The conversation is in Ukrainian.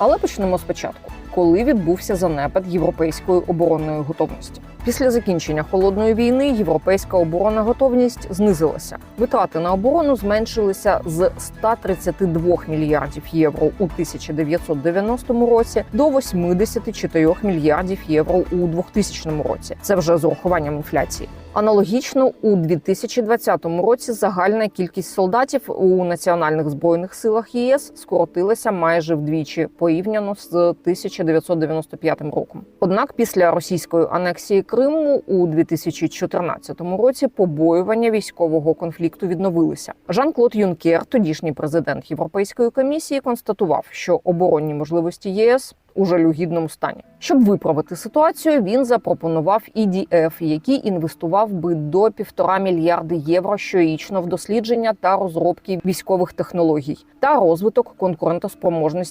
Але почнемо спочатку, коли відбувся занепад європейської оборонної готовності. Після закінчення холодної війни європейська оборонна готовність знизилася. Витрати на оборону зменшилися з 132 мільярдів євро у 1990 році до 84 мільярдів євро у 2000 році. Це вже з урахуванням інфляції. Аналогічно у 2020 році загальна кількість солдатів у національних збройних силах ЄС скоротилася майже вдвічі порівняно з 1995 роком. Однак після російської анексії Криму у 2014 році побоювання військового конфлікту відновилися. Жан-Клод Юнкер, тодішній президент Європейської комісії, констатував, що оборонні можливості ЄС у жалюгідному стані. Щоб виправити ситуацію, він запропонував EDF, який інвестував би до півтора мільярди євро щорічно в дослідження та розробки військових технологій та розвиток конкурентоспроможності